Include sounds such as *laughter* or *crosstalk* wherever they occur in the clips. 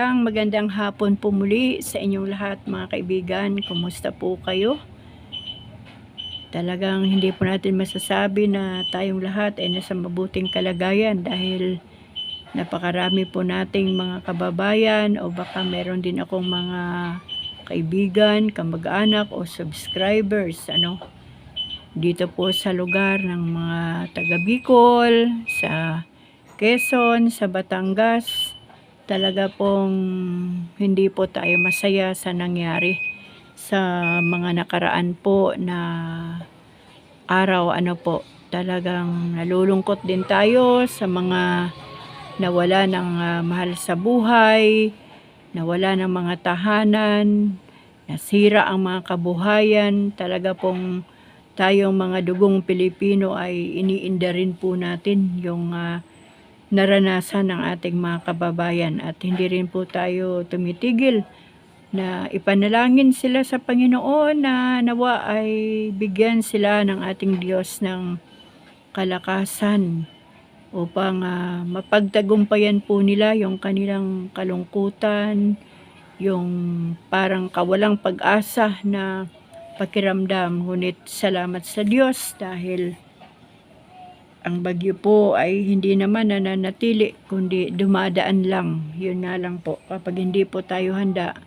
Ang magandang hapon po muli sa inyong lahat mga kaibigan. Kumusta po kayo? Talagang hindi po natin masasabi na tayong lahat ay nasa mabuting kalagayan dahil napakarami po nating mga kababayan o baka meron din akong mga kaibigan, kamag-anak o subscribers ano dito po sa lugar ng mga taga Bicol, sa Quezon, sa Batangas talaga pong hindi po tayo masaya sa nangyari sa mga nakaraan po na araw ano po talagang nalulungkot din tayo sa mga nawala ng ah, mahal sa buhay nawala ng mga tahanan nasira ang mga kabuhayan. Talaga pong tayong mga dugong Pilipino ay iniinda rin po natin yung ah, naranasan ng ating mga kababayan at hindi rin po tayo tumitigil na ipanalangin sila sa Panginoon na nawa ay bigyan sila ng ating Diyos ng kalakasan upang ah, mapagtagumpayan po nila yung kanilang kalungkutan, yung parang kawalang pag-asa na pakiramdam. Ngunit salamat sa Diyos dahil ang bagyo po ay hindi naman nananatili kundi dumadaan lang. Yun nga lang po. Kapag hindi po tayo handa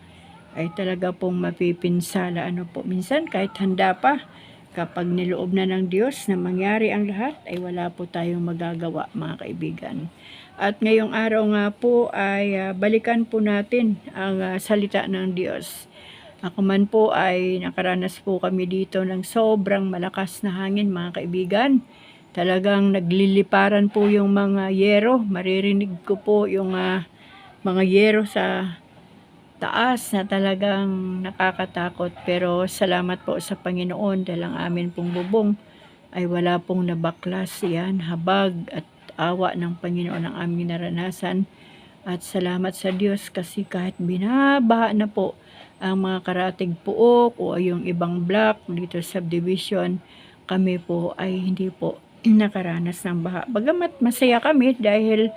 ay talaga pong mapipinsala. Ano po, minsan kahit handa pa kapag niloob na ng Diyos na mangyari ang lahat ay wala po tayong magagawa mga kaibigan. At ngayong araw nga po ay ah, balikan po natin ang ah, salita ng Diyos. Ako man po ay nakaranas po kami dito ng sobrang malakas na hangin mga kaibigan. Talagang nagliliparan po yung mga yero. Maririnig ko po yung ah, mga yero sa taas na talagang nakakatakot. Pero salamat po sa Panginoon dahil ang amin pong bubong ay wala pong nabaklas yan. Habag at awa ng Panginoon ang aming naranasan. At salamat sa Diyos kasi kahit binabaha na po ang mga karatig puok o yung ibang block dito sa subdivision, kami po ay hindi po nakaranas ng baha. Bagamat masaya kami dahil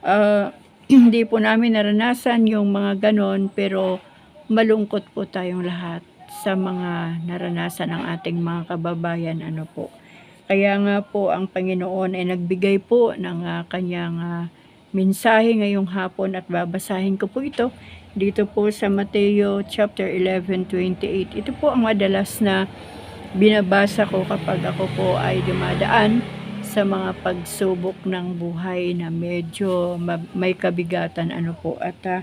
ah, *clears throat* hindi po namin naranasan yung mga ganon pero malungkot po tayong lahat sa mga naranasan ng ating mga kababayan ano po. Kaya nga po ang Panginoon ay nagbigay po ng ah, kanyang ah, mensahe ngayong hapon at babasahin ko po ito dito po sa Mateo chapter 11:28. Ito po ang madalas na binabasa ko kapag ako po ay dumadaan sa mga pagsubok ng buhay na medyo ma- may kabigatan ano po. At ah,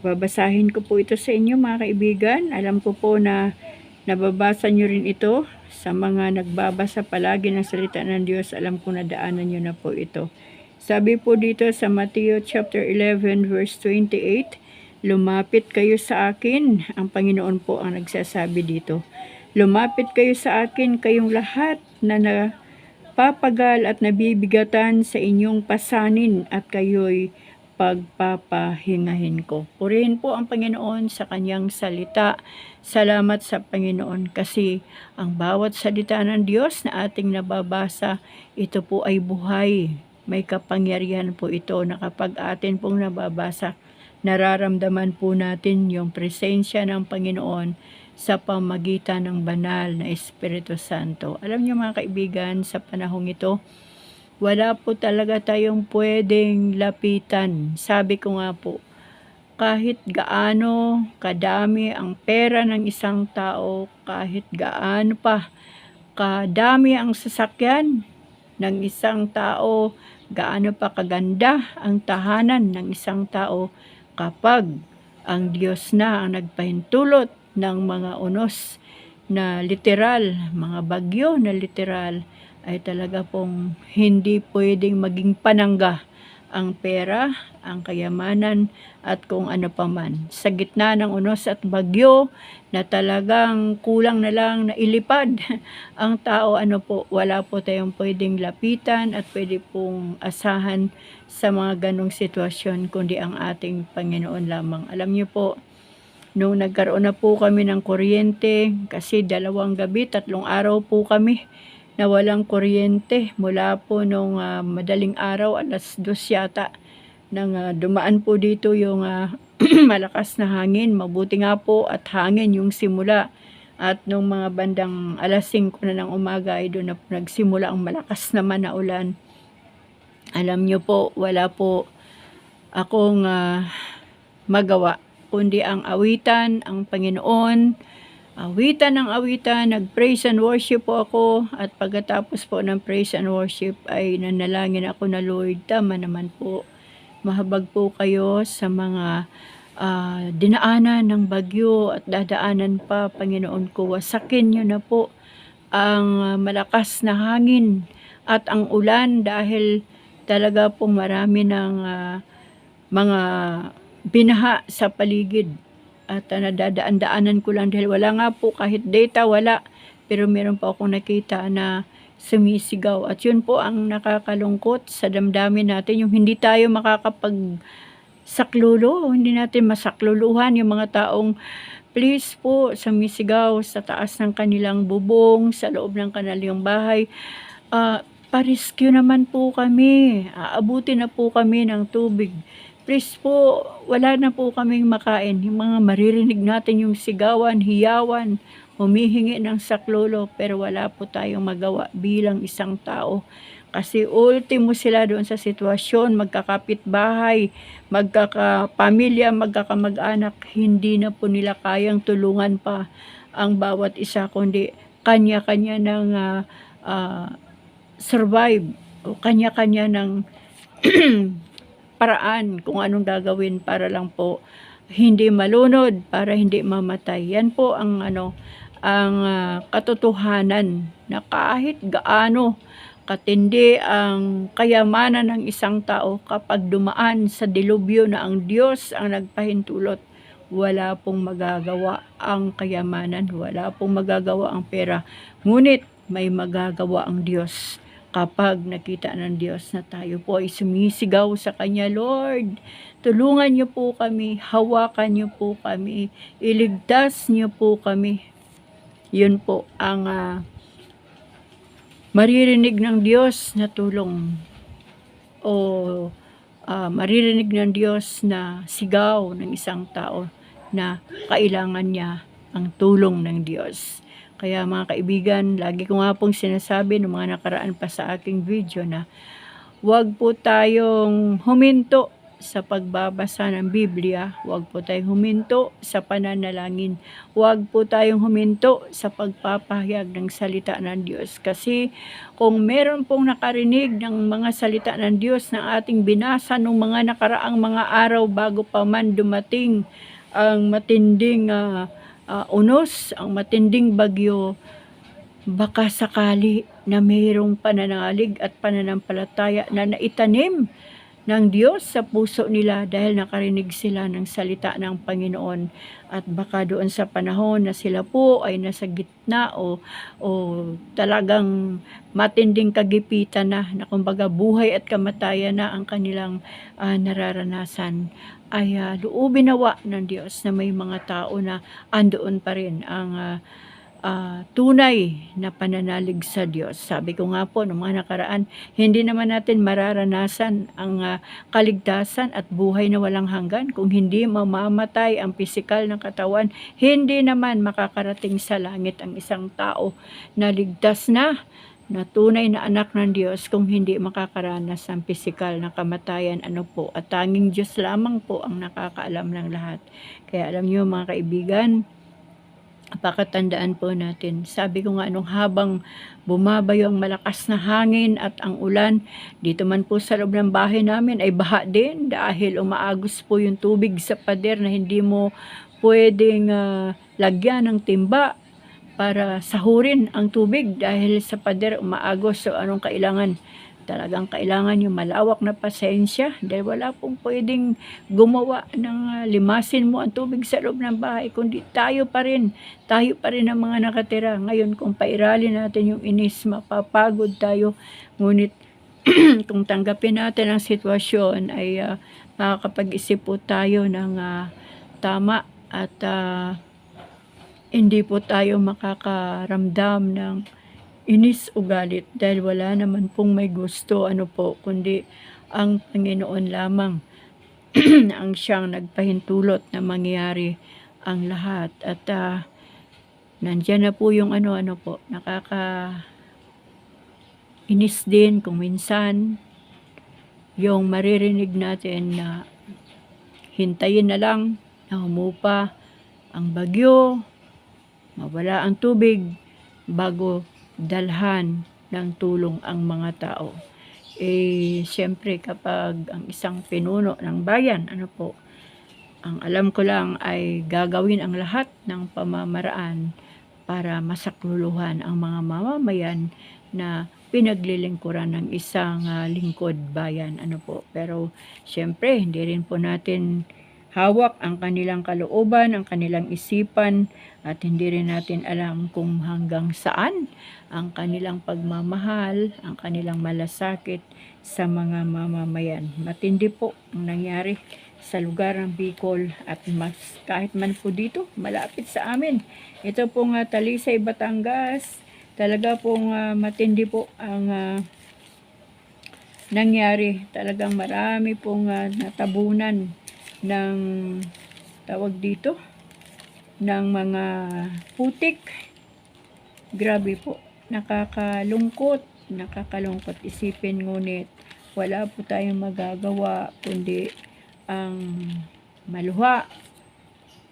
babasahin ko po ito sa inyo mga kaibigan. Alam ko po na nababasa nyo rin ito sa mga nagbabasa palagi ng salita ng Diyos. Alam ko na daanan nyo na po ito. Sabi po dito sa Mateo chapter 11 verse 28 lumapit kayo sa akin. Ang Panginoon po ang nagsasabi dito Lumapit kayo sa akin kayong lahat na napapagal at nabibigatan sa inyong pasanin at kayo'y pagpapahingahin ko. Purihin po ang Panginoon sa kanyang salita. Salamat sa Panginoon kasi ang bawat salita ng Diyos na ating nababasa, ito po ay buhay. May kapangyarihan po ito na kapag atin pong nababasa, nararamdaman po natin yung presensya ng Panginoon sa pamagitan ng banal na Espiritu Santo. Alam niyo mga kaibigan, sa panahong ito, wala po talaga tayong pwedeng lapitan. Sabi ko nga po, kahit gaano kadami ang pera ng isang tao, kahit gaano pa kadami ang sasakyan ng isang tao, gaano pa kaganda ang tahanan ng isang tao kapag ang Diyos na ang nagpahintulot ng mga unos na literal, mga bagyo na literal, ay talaga pong hindi pwedeng maging panangga ang pera, ang kayamanan, at kung ano pa man. Sa gitna ng unos at bagyo na talagang kulang na lang na ilipad *laughs* ang tao, ano po, wala po tayong pwedeng lapitan at pwede pong asahan sa mga ganong sitwasyon kundi ang ating Panginoon lamang. Alam niyo po, Nung nagkaroon na po kami ng kuryente, kasi dalawang gabi, tatlong araw po kami na walang kuryente mula po nung ah, madaling araw, alas dos yata nang ah, dumaan po dito yung ah, *clears throat* malakas na hangin. Mabuti nga po at hangin yung simula. At nung mga bandang alas 5 na ng umaga ay doon na nagsimula ang malakas naman na ulan. Alam nyo po, wala po akong ah, magawa kundi ang awitan, ang Panginoon, awitan ng awitan, nag-praise and worship po ako at pagkatapos po ng praise and worship ay nanalangin ako na Lord, tama naman po. Mahabag po kayo sa mga ah, dinaanan ng bagyo at dadaanan pa, Panginoon ko. Wasakin nyo na po ang malakas na hangin at ang ulan dahil talaga po marami ng ah, mga binaha sa paligid at uh, nadadaan-daanan ko lang dahil wala nga po kahit data wala pero meron pa akong nakita na sumisigaw. At yun po ang nakakalungkot sa damdamin natin yung hindi tayo makakapag saklulo hindi natin masakluluhan yung mga taong please po sumisigaw sa taas ng kanilang bubong sa loob ng kanilang bahay. Ah, pa-rescue naman po kami. Aabuti na po kami ng tubig please po, wala na po kaming makain. Yung mga maririnig natin yung sigawan, hiyawan, humihingi ng saklolo, pero wala po tayong magawa bilang isang tao. Kasi ultimo sila doon sa sitwasyon, magkakapit bahay, magkakapamilya, magkakamag-anak, hindi na po nila kayang tulungan pa ang bawat isa, kundi kanya-kanya ng ah, ah, survive o kanya-kanya ng *clears throat* paraan kung anong gagawin para lang po hindi malunod, para hindi mamatay. Yan po ang ano ang ah, katotohanan na kahit gaano katindi ang kayamanan ng isang tao kapag dumaan sa dilubyo na ang Diyos ang nagpahintulot, wala pong magagawa ang kayamanan, wala pong magagawa ang pera. Ngunit may magagawa ang Diyos kapag nakita ng Diyos na tayo po ay sumisigaw sa Kanya, Lord, tulungan niyo po kami, hawakan niyo po kami, iligtas niyo po kami. Yun po ang ah, maririnig ng Diyos na tulong o ah, maririnig ng Diyos na sigaw ng isang tao na kailangan niya ang tulong ng Diyos. Kaya mga kaibigan, lagi ko nga pong sinasabi ng mga nakaraan pa sa aking video na huwag po tayong huminto sa pagbabasa ng Biblia, huwag po tayong huminto sa pananalangin, huwag po tayong huminto sa pagpapahayag ng salita ng Diyos. Kasi kung meron pong nakarinig ng mga salita ng Diyos na ating binasa nung mga nakaraang mga araw bago pa man dumating ang matinding ah, ah, unos, ang matinding bagyo, baka sakali na mayroong pananalig at pananampalataya na naitanim ng Diyos sa puso nila dahil nakarinig sila ng salita ng Panginoon. At baka doon sa panahon na sila po ay nasa gitna o, o talagang matinding kagipitan na na kumbaga buhay at kamatayan na ang kanilang ah, nararanasan. Ay uh, loobin nawa ng Diyos na may mga tao na andoon pa rin ang ah, ah, tunay na pananalig sa Diyos. Sabi ko nga po, noong mga nakaraan, hindi naman natin mararanasan ang ah, kaligtasan at buhay na walang hanggan kung hindi mamamatay ang pisikal ng katawan. Hindi naman makakarating sa langit ang isang tao na ligtas na na tunay na anak ng Diyos kung hindi makakaranas ng pisikal na kamatayan ano po at tanging Diyos lamang po ang nakakaalam ng lahat kaya alam niyo mga kaibigan pakatandaan po natin. Sabi ko nga nung habang bumabayo ang malakas na hangin at ang ulan, dito man po sa loob ng bahay namin ay baha din dahil umaagos po yung tubig sa pader na hindi mo pwedeng ah, lagyan ng timba para sahurin ang tubig dahil sa pader umaagos so anong kailangan talagang kailangan yung malawak na pasensya dahil wala pong pwedeng gumawa ng ah, limasin mo ang tubig sa loob ng bahay kundi tayo pa rin tayo pa rin ang mga nakatira. Ngayon kung pairali natin yung inis mapapagod tayo. Ngunit *clears throat* kung tanggapin natin ang sitwasyon ay ah, makakapag-isip po tayo ng ah, tama at ah, hindi po tayo makakaramdam ng inis o galit dahil wala naman pong may gusto ano po kundi ang Panginoon lamang *clears throat* ang siyang nagpahintulot na mangyari ang lahat. At ah, nandyan na po yung ano-ano po, nakaka inis din kung minsan yung maririnig natin na hintayin na lang na humupa ang bagyo, mawala ang tubig bago dalhan ng tulong ang mga tao. Eh, siyempre kapag ang isang pinuno ng bayan, ano po, ang alam ko lang ay gagawin ang lahat ng pamamaraan para masakluluhan ang mga mamamayan na pinaglilingkuran ng isang ah, lingkod bayan ano po pero syempre hindi rin po natin hawak ang kanilang kalooban ang kanilang isipan at hindi rin natin alam kung hanggang saan ang kanilang pagmamahal ang kanilang malasakit sa mga mamamayan. Matindi po ang nangyari sa lugar ng Bicol at mas kahit man po dito malapit sa amin. Ito pong uh, Talisay Batangas. Talaga pong ah, matindi po ang ah, nangyari. Talagang marami pong ah, natabunan ng tawag dito ng mga putik. Grabe po. Nakakalungkot. Nakakalungkot isipin ngunit wala po tayong magagawa kundi ang maluha,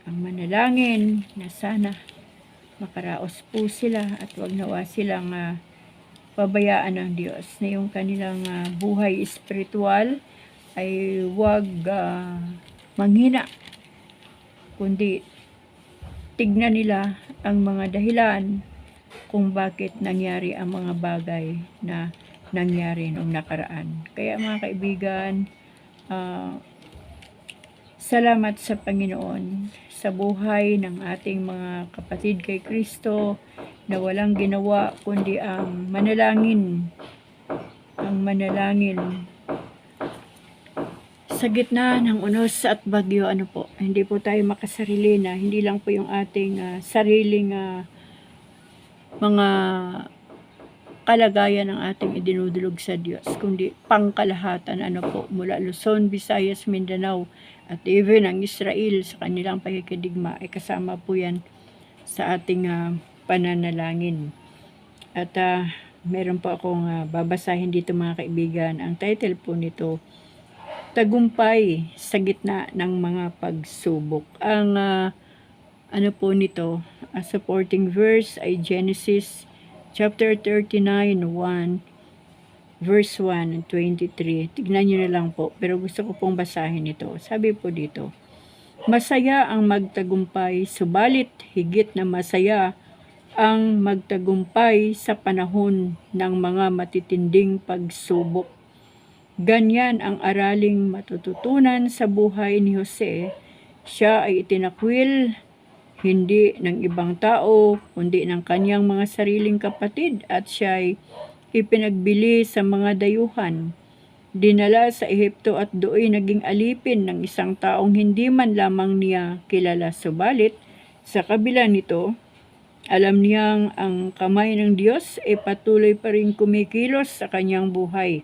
ang manalangin na sana makaraos po sila at wag nawa silang ah, pabayaan ng Diyos na yung kanilang ah, buhay espiritual ay wag ah, manghina kundi tignan nila ang mga dahilan kung bakit nangyari ang mga bagay na nangyari noong nakaraan. Kaya mga kaibigan, ah, salamat sa Panginoon sa buhay ng ating mga kapatid kay Kristo na walang ginawa kundi ang manalangin ang manalangin sa gitna ng unos at bagyo ano po hindi po tayo makasarili na hindi lang po yung ating ah, sariling ah, mga kalagayan ng ating idinudulog sa Diyos kundi pangkalahatan ano po mula Luzon, Visayas, Mindanao at even ang Israel sa kanilang pakikidigma ay kasama po yan sa ating ah, pananalangin. At ah, meron po akong ah, babasahin dito mga kaibigan. Ang title po nito, Tagumpay sa gitna ng mga pagsubok. Ang ah, ano po nito, a supporting verse ay Genesis chapter 39, 1 verse 1 and 23. Tignan nyo na lang po. Pero gusto ko pong basahin ito. Sabi po dito, Masaya ang magtagumpay, subalit higit na masaya ang magtagumpay sa panahon ng mga matitinding pagsubok. Ganyan ang araling matututunan sa buhay ni Jose. Siya ay itinakwil hindi ng ibang tao, kundi ng kanyang mga sariling kapatid at siya ay ipinagbili sa mga dayuhan. Dinala sa Ehipto at do'y naging alipin ng isang taong hindi man lamang niya kilala. Subalit, sa kabila nito, alam niyang ang kamay ng Diyos ay patuloy pa rin kumikilos sa kanyang buhay.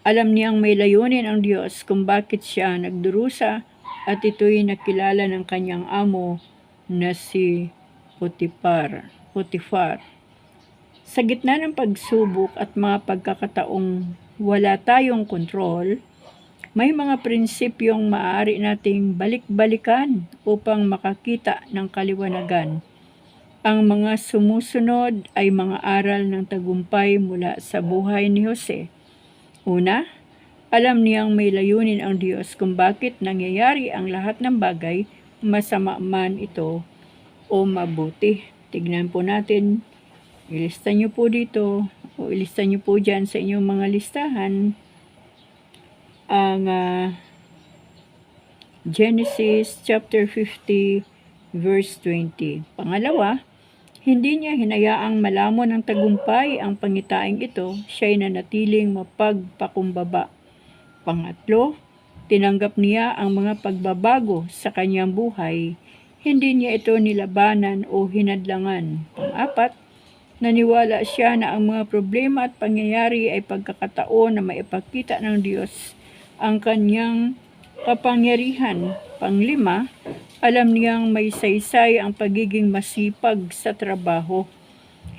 Alam niyang may layunin ang Diyos kung bakit siya nagdurusa at ito'y nakilala ng kanyang amo na si Potiphar. Potiphar. Sa gitna ng pagsubok at mga pagkakataong wala tayong kontrol, may mga prinsipyong maaari nating balik-balikan upang makakita ng kaliwanagan. Ang mga sumusunod ay mga aral ng tagumpay mula sa buhay ni Jose. Una, alam niyang may layunin ang Diyos kung bakit nangyayari ang lahat ng bagay, masama man ito o mabuti. Tignan po natin, ilista niyo po dito, o ilista niyo po dyan sa inyong mga listahan, ang ah, Genesis chapter 50 verse 20. Pangalawa, hindi niya hinayaang malamon ng tagumpay ang pangitaing ito, siya'y nanatiling mapagpakumbaba Pangatlo, tinanggap niya ang mga pagbabago sa kanyang buhay. Hindi niya ito nilabanan o hinadlangan. Pang-apat, naniwala siya na ang mga problema at pangyayari ay pagkakataon na maipakita ng Diyos ang kanyang kapangyarihan. Panglima, alam niyang may saysay ang pagiging masipag sa trabaho.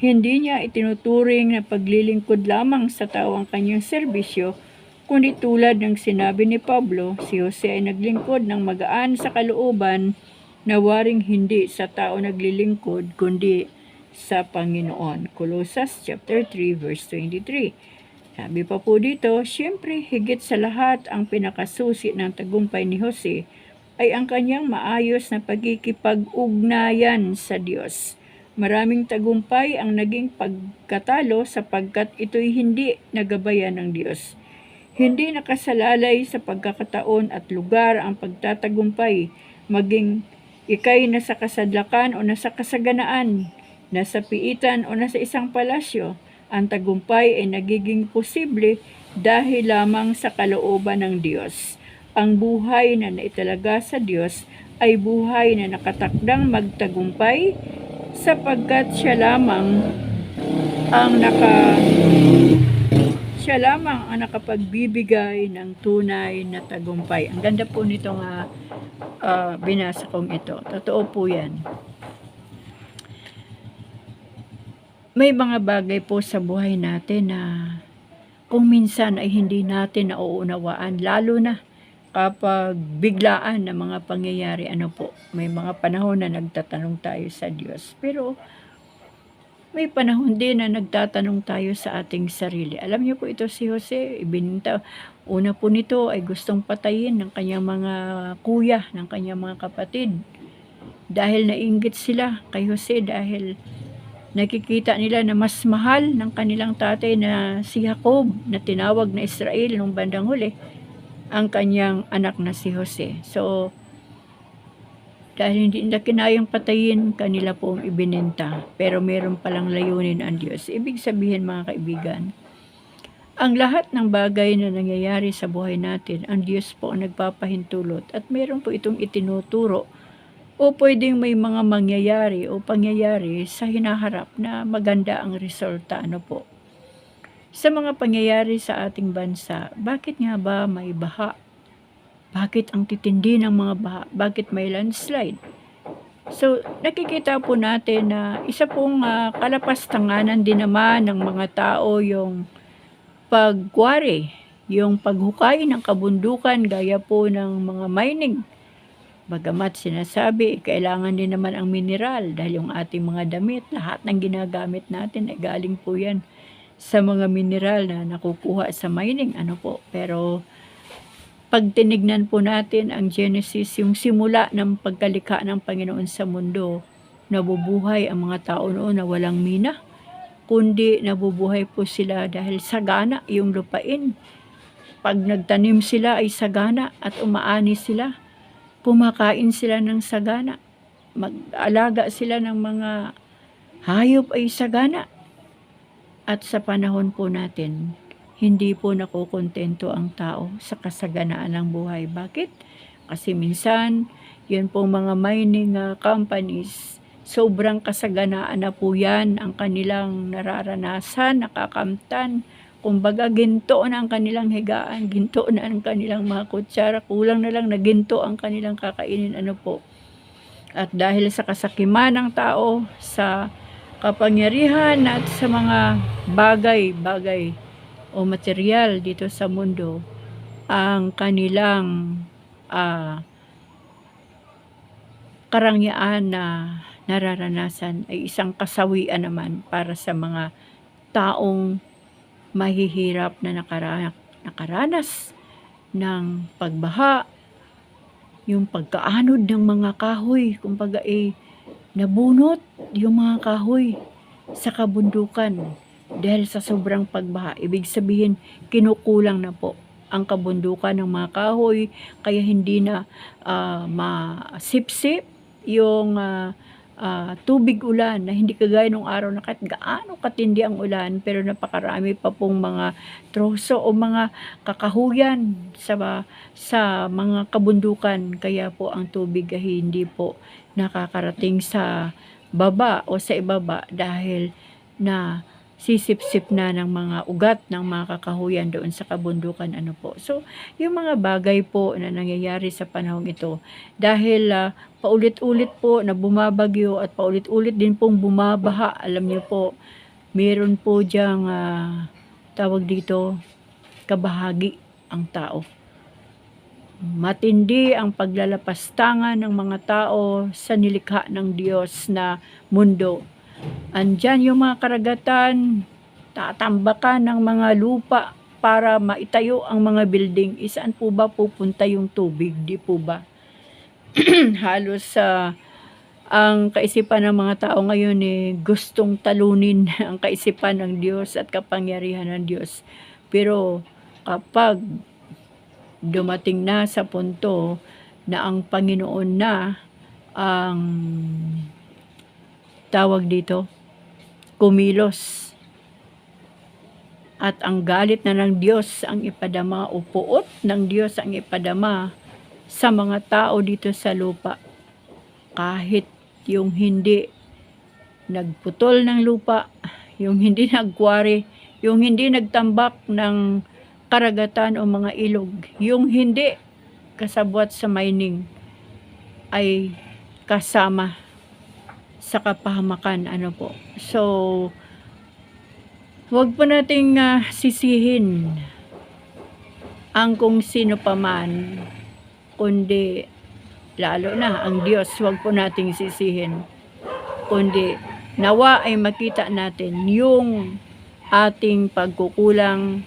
Hindi niya itinuturing na paglilingkod lamang sa tao ang kanyang serbisyo, kundi tulad ng sinabi ni Pablo, si Jose ay naglingkod ng magaan sa kalooban na waring hindi sa tao naglilingkod, kundi sa Panginoon. Colossus chapter 3 verse 23. Sabi pa po dito, siyempre higit sa lahat ang pinakasusi ng tagumpay ni Jose ay ang kanyang maayos na pagkikipag-ugnayan sa Diyos. Maraming tagumpay ang naging pagkatalo sapagkat ito'y hindi nagabayan ng Diyos. Hindi nakasalalay sa pagkakataon at lugar ang pagtatagumpay, maging ikay nasa kasadlakan o nasa kasaganaan, nasa piitan o nasa isang palasyo, ang tagumpay ay nagiging posible dahil lamang sa kalooban ng Diyos. Ang buhay na naitalaga sa Diyos ay buhay na nakatakdang magtagumpay sapagkat siya lamang ang naka siya lamang ang nakapagbibigay ng tunay na tagumpay. Ang ganda po nitong uh, uh, binasa kong ito. Totoo po yan. May mga bagay po sa buhay natin na kung minsan ay hindi natin nauunawaan, lalo na kapag biglaan na mga pangyayari, ano po, may mga panahon na nagtatanong tayo sa Diyos. Pero may panahon din na nagtatanong tayo sa ating sarili. Alam niyo po ito si Jose, ibininta. Una po nito ay gustong patayin ng kanyang mga kuya, ng kanyang mga kapatid. Dahil nainggit sila kay Jose dahil nakikita nila na mas mahal ng kanilang tatay na si Jacob na tinawag na Israel nung bandang huli ang kanyang anak na si Jose. So, dahil hindi nila kinayang patayin, kanila pong ibinenta. Pero meron palang layunin ang Diyos. Ibig sabihin mga kaibigan, ang lahat ng bagay na nangyayari sa buhay natin, ang Diyos po ang nagpapahintulot at meron po itong itinuturo o pwedeng may mga mangyayari o pangyayari sa hinaharap na maganda ang resulta. Ano po? Sa mga pangyayari sa ating bansa, bakit nga ba may baha? Bakit ang titindi ng mga baha? Bakit may landslide? So, nakikita po natin na isa pong uh, kalapastanganan din naman ng mga tao yung pagkwari, yung paghukay ng kabundukan gaya po ng mga mining Bagamat sinasabi, kailangan din naman ang mineral dahil yung ating mga damit, lahat ng ginagamit natin ay galing po yan sa mga mineral na nakukuha sa mining. Ano po, pero pag tinignan po natin ang Genesis, yung simula ng pagkalikha ng Panginoon sa mundo, nabubuhay ang mga tao noon na walang mina, kundi nabubuhay po sila dahil sagana yung lupain. Pag nagtanim sila ay sagana at umaani sila Pumakain sila ng sagana. Mag-alaga sila ng mga hayop ay sagana. At sa panahon po natin, hindi po nakukontento ang tao sa kasaganaan ng buhay. Bakit? Kasi minsan, yun po mga mining uh, companies, sobrang kasaganaan na po yan ang kanilang nararanasan, nakakamtan, Kumbaga, ginto na ang kanilang higaan, ginto na ang kanilang mga kutsara, kulang na lang na ginto ang kanilang kakainin, ano po. At dahil sa kasakiman ng tao, sa kapangyarihan at sa mga bagay-bagay o material dito sa mundo, ang kanilang uh, karangyaan na nararanasan ay isang kasawian naman para sa mga taong mahihirap na nakara nakaranas ng pagbaha, yung pagkaanod ng mga kahoy, kumbaga eh, nabunot yung mga kahoy sa kabundukan dahil sa sobrang pagbaha. Ibig sabihin, kinukulang na po ang kabundukan ng mga kahoy, kaya hindi na uh, masipsip yung uh, uh, tubig ulan na hindi kagaya nung araw na kahit gaano katindi ang ulan pero napakarami pa pong mga troso o mga kakahuyan sa sa mga kabundukan. Kaya po ang tubig ay hindi po nakakarating sa baba o sa ibaba dahil na sisip-sip na ng mga ugat ng mga kakahuyan doon sa kabundukan ano po. So, yung mga bagay po na nangyayari sa panahong ito dahil ah, paulit-ulit po na bumabagyo at paulit-ulit din pong bumabaha. Alam niyo po, meron po diyang ah, tawag dito kabahagi ang tao. Matindi ang paglalapastangan ng mga tao sa nilikha ng Diyos na mundo. Andyan yung mga karagatan, tatambakan ng mga lupa para maitayo ang mga building. Isaan po ba pupunta yung tubig? Di po ba? *clears throat* Halos sa ang kaisipan ng mga tao ngayon eh gustong talunin *laughs* ang kaisipan ng Diyos at kapangyarihan ng Diyos. Pero kapag dumating na sa punto na ang Panginoon na ang tawag dito, kumilos. At ang galit na ng Diyos ang ipadama o puot ng Diyos ang ipadama sa mga tao dito sa lupa. Kahit yung hindi nagputol ng lupa, yung hindi nagkwari, yung hindi nagtambak ng karagatan o mga ilog, yung hindi kasabwat sa mining ay kasama sa kapahamakan ano po. So wag po nating ah, sisihin ang kung sino pa man kundi lalo na ang Diyos wag po nating sisihin kundi nawa ay makita natin yung ating pagkukulang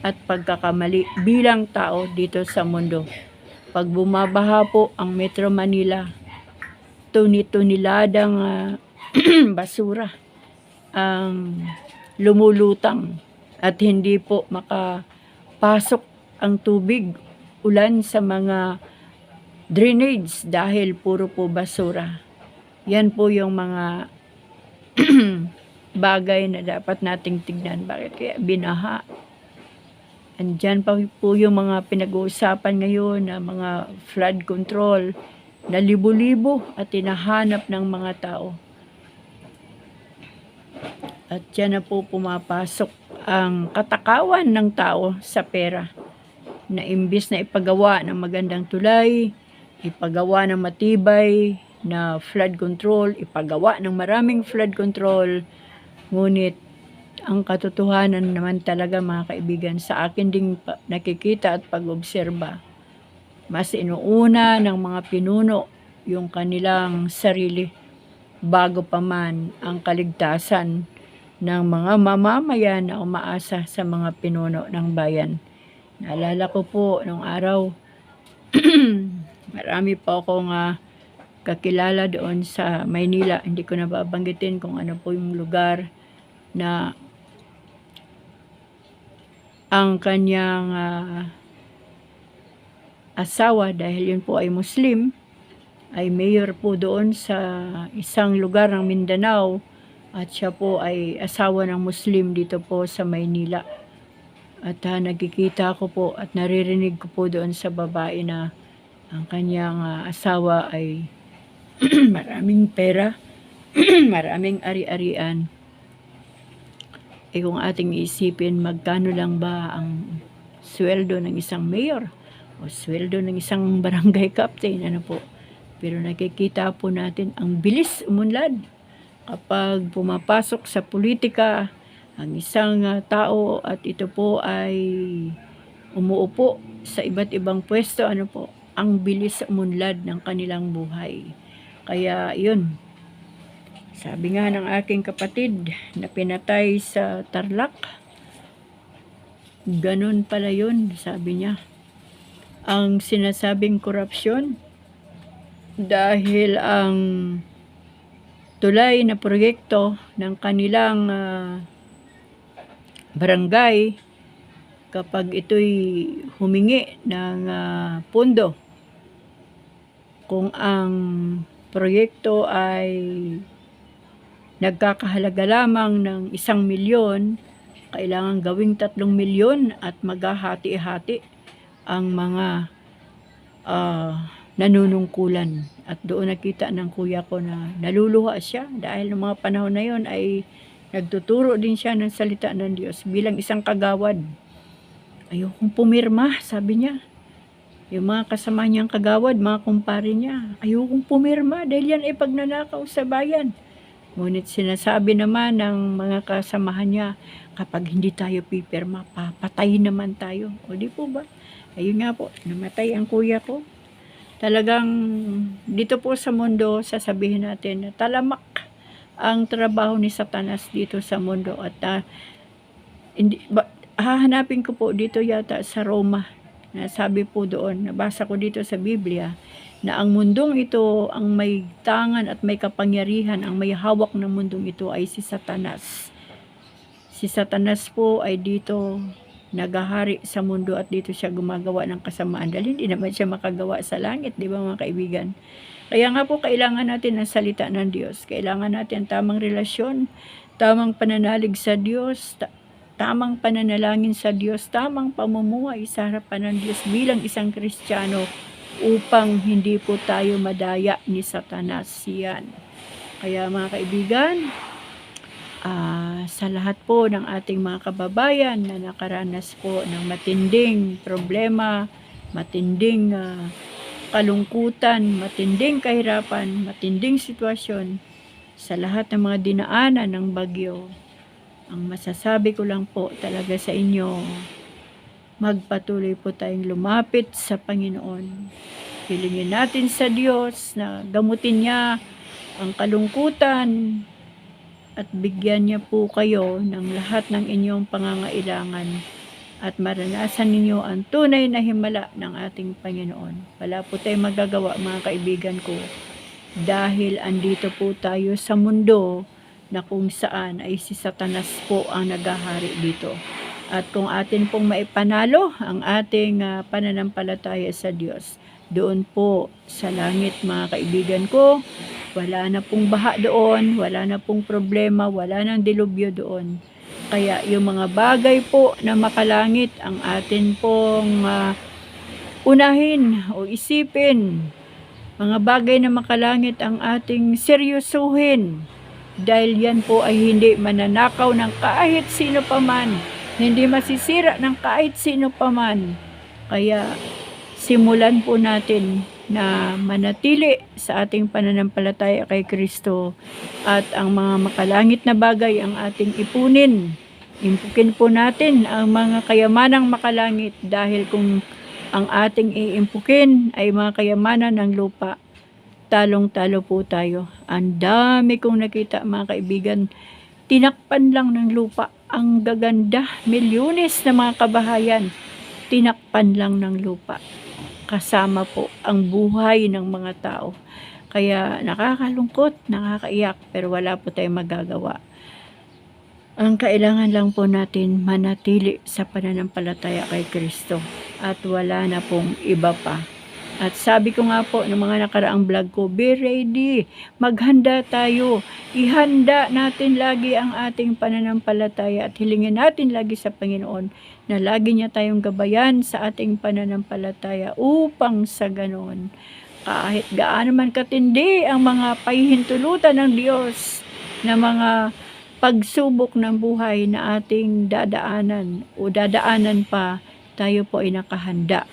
at pagkakamali bilang tao dito sa mundo. Pag bumabaha po ang Metro Manila, tuni-tuniladang ah, *clears throat* basura ang lumulutang at hindi po makapasok ang tubig ulan sa mga drainage dahil puro po basura. Yan po yung mga *clears throat* bagay na dapat nating tignan. Bakit kaya binaha? Andyan pa po yung mga pinag-uusapan ngayon na mga flood control na libo-libo at tinahanap ng mga tao. At dyan na po pumapasok ang katakawan ng tao sa pera na imbis na ipagawa ng magandang tulay, ipagawa ng matibay na flood control, ipagawa ng maraming flood control, ngunit ang katotohanan naman talaga mga kaibigan sa akin ding nakikita at pag-obserba mas inuuna ng mga pinuno yung kanilang sarili bago pa man ang kaligtasan ng mga mamamayan na umaasa sa mga pinuno ng bayan. Naalala ko po nung araw, *clears throat* marami po akong ah, kakilala doon sa Maynila. Hindi ko na babanggitin kung ano po yung lugar na ang kanyang ah, asawa dahil yun po ay Muslim ay mayor po doon sa isang lugar ng Mindanao at siya po ay asawa ng Muslim dito po sa Maynila. At ah, nagkikita ko po at naririnig ko po doon sa babae na ang kanyang ah, asawa ay *clears throat* maraming pera, *clears throat* maraming ari-arian. Eh kung ating isipin magkano lang ba ang sweldo ng isang mayor o sweldo ng isang *laughs* barangay captain, ano po. Pero nakikita po natin ang bilis umunlad kapag pumapasok sa politika ang isang ah, tao at ito po ay umuupo sa iba't ibang pwesto, ano po, ang bilis umunlad ng kanilang buhay. Kaya yun, sabi nga ng aking kapatid na pinatay sa Tarlac, ganun pala yun, sabi niya ang sinasabing korupsyon dahil ang tulay na proyekto ng kanilang ah, barangay kapag ito'y humingi ng ah, pondo. Kung ang proyekto ay nagkakahalaga lamang ng isang milyon kailangan gawing tatlong milyon at maghahati-hati ang mga ah, nanunungkulan. At doon nakita ng kuya ko na naluluha siya dahil ng mga panahon na yon ay Nagtuturo din siya ng salita ng Diyos bilang isang kagawad. Ayokong pumirma, sabi niya. Yung mga kasama niyang kagawad, mga kumpare niya, ayokong pumirma dahil yan ay pagnanakaw sa bayan. Ngunit sinasabi naman ng mga kasamahan niya, kapag hindi tayo pipirma, papatayin naman tayo. O di po ba? Ayun nga po, namatay ang kuya ko. Talagang dito po sa mundo, sasabihin natin na talamak ang trabaho ni Satanas dito sa mundo at ah, hindi, ba, hahanapin ko po dito yata sa Roma na sabi po doon, nabasa ko dito sa Biblia, na ang mundong ito, ang may tangan at may kapangyarihan, ang may hawak ng mundong ito ay si Satanas. Si Satanas po ay dito nagahari sa mundo at dito siya gumagawa ng kasamaan dahil hindi naman siya makagawa sa langit, di ba mga kaibigan? Kaya nga po kailangan natin ang salita ng Diyos. Kailangan natin tamang relasyon, tamang pananalig sa Diyos, ta- tamang pananalangin sa Diyos, tamang pamumuhay sa harapan ng Diyos bilang isang Kristiyano upang hindi po tayo madaya ni Satanas yan. Kaya mga kaibigan, ah, sa lahat po ng ating mga kababayan na nakaranas po ng matinding problema, matinding ah, kalungkutan, matinding kahirapan, matinding sitwasyon, sa lahat ng mga dinaanan ng bagyo, ang masasabi ko lang po talaga sa inyo, magpatuloy po tayong lumapit sa Panginoon. Hilingin natin sa Diyos na gamutin niya ang kalungkutan at bigyan niya po kayo ng lahat ng inyong pangangailangan at maranasan ninyo ang tunay na himala ng ating Panginoon. Wala po tayong magagawa mga kaibigan ko dahil andito po tayo sa mundo na kung saan ay si Satanas po ang nagahari dito. At kung atin pong maipanalo ang ating ah, pananampalataya sa Diyos, doon po sa langit mga kaibigan ko, wala na pong baha doon, wala na pong problema, wala nang dilubyo doon. Kaya yung mga bagay po na makalangit ang atin pong ah, unahin o isipin, mga bagay na makalangit ang ating seryosuhin dahil yan po ay hindi mananakaw ng kahit sino paman, hindi masisira ng kahit sino paman. Kaya simulan po natin na manatili sa ating pananampalataya kay Kristo at ang mga makalangit na bagay ang ating ipunin. Impukin po natin ang mga kayamanang makalangit dahil kung ang ating iimpukin ay mga kayamanan ng lupa, talong-talo po tayo. Ang dami kong nakita mga kaibigan, tinakpan lang ng lupa. Ang gaganda, milyones na mga kabahayan, tinakpan lang ng lupa. Kasama po ang buhay ng mga tao. Kaya nakakalungkot, nakakaiyak, pero wala po tayong magagawa. Ang kailangan lang po natin manatili sa pananampalataya kay Kristo at wala na pong iba pa. At sabi ko nga po ng mga nakaraang vlog ko, be ready, maghanda tayo, ihanda natin lagi ang ating pananampalataya at hilingin natin lagi sa Panginoon na lagi niya tayong gabayan sa ating pananampalataya upang sa ganon kahit gaano man katindi ang mga pahihintulutan ng Diyos na mga pagsubok ng buhay na ating dadaanan o dadaanan pa, tayo po ay nakahanda.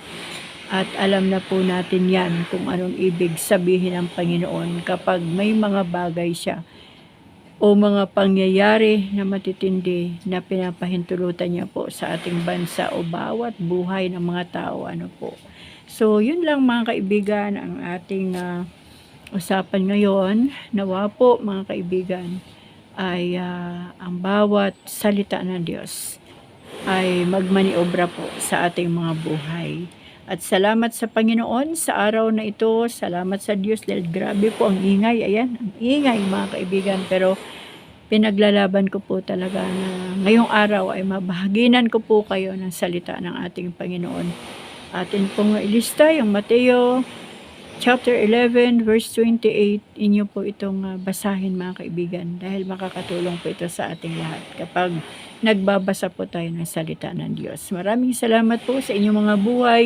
At alam na po natin yan kung anong ibig sabihin ng Panginoon kapag may mga bagay siya o mga pangyayari na matitindi na pinapahintulutan niya po sa ating bansa o bawat buhay ng mga tao. Ano po. So, yun lang mga kaibigan ang ating ah, usapan ngayon. Nawa po mga kaibigan ay ah, ang bawat salita ng Diyos ay magmaniobra po sa ating mga buhay. At salamat sa Panginoon sa araw na ito. Salamat sa Diyos dahil grabe po ang ingay. Ayan, ang ingay mga kaibigan. Pero pinaglalaban ko po talaga na ngayong araw ay mabahaginan ko po kayo ng salita ng ating Panginoon. Atin pong ilista yung Mateo chapter 11 verse 28. Inyo po itong ah, basahin mga kaibigan dahil makakatulong po ito sa ating lahat kapag nagbabasa po tayo ng salita ng Diyos. Maraming salamat po sa inyong mga buhay.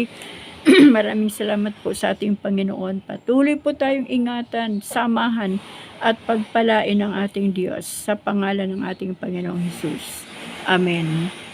*clears throat* Maraming salamat po sa ating Panginoon. Patuloy po tayong ingatan, samahan at pagpalain ng ating Diyos sa pangalan ng ating Panginoong Hesus. Amen.